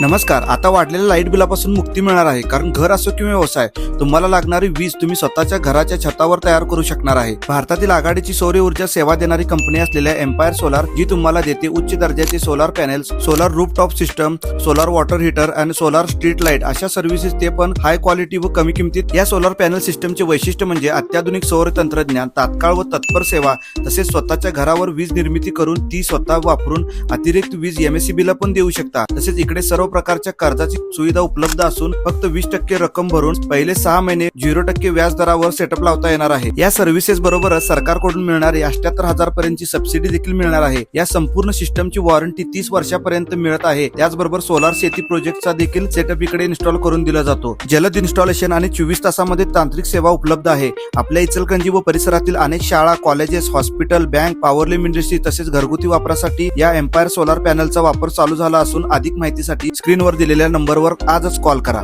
नमस्कार आता वाढलेल्या लाइट बिलापासून मुक्ती मिळणार आहे कारण घर असो किंवा व्यवसाय तुम्हाला लागणारी वीज तुम्ही स्वतःच्या घराच्या छतावर तयार करू शकणार आहे. भारतातील आघाडीची सौर ऊर्जा सेवा देणारी कंपनी असलेल्या एम्पायर सोलार जी तुम्हाला देते उच्च दर्जाचे solar panel solar roof top system solar water heater आणि सोलार स्ट्रीट लाइट अशा सर्व्हिसेस ते पण हाय क्वालिटी व कमी किमतीत या सोलार पॅनल सिस्टमचे वैशिष्ट्य म्हणजे अत्याधुनिक सौर तंत्रज्ञान तात्काळ व तत्पर सेवा तसेच स्वतःच्या घरावर वीज निर्मिती करून ती स्वतः वापरून अतिरिक्त वीज एमएससीबी ला पण देऊ शकता. तसेच इकडे सर्व प्रकारच्या कर्जाची सुविधा उपलब्ध असून फक्त वीस टक्के रक्कम भरून पहिले सहा महिने झिरो टक्के व्याज दरावर सेटअप लावता येणार आहे. या सर्व्हिसेस बरोबरच सरकारकडून मिळणारी अठ्याहत्तर हजार पर्यंतची सबसिडी देखील मिळणार आहे. या संपूर्ण सिस्टमची वॉरंटी तीस वर्षापर्यंत मिळत आहे. त्याचबरोबर सोलार शेती प्रोजेक्टचा देखील सेटअप इकडे इन्स्टॉल करून दिला जातो. जलद इन्स्टॉलेशन आणि चोवीस तासामध्ये तांत्रिक सेवा उपलब्ध आहे. आपल्या इचलकंजी व परिसरातील अनेक शाळा colleges hospital bank power loom industry तसेच घरगुती वापरासाठी या एम्पायर सोलार पॅनलचा वापर चालू झाला असून अधिक माहितीसाठी स्क्रीनवर दिलेल्या नंबरवर आजच कॉल करा.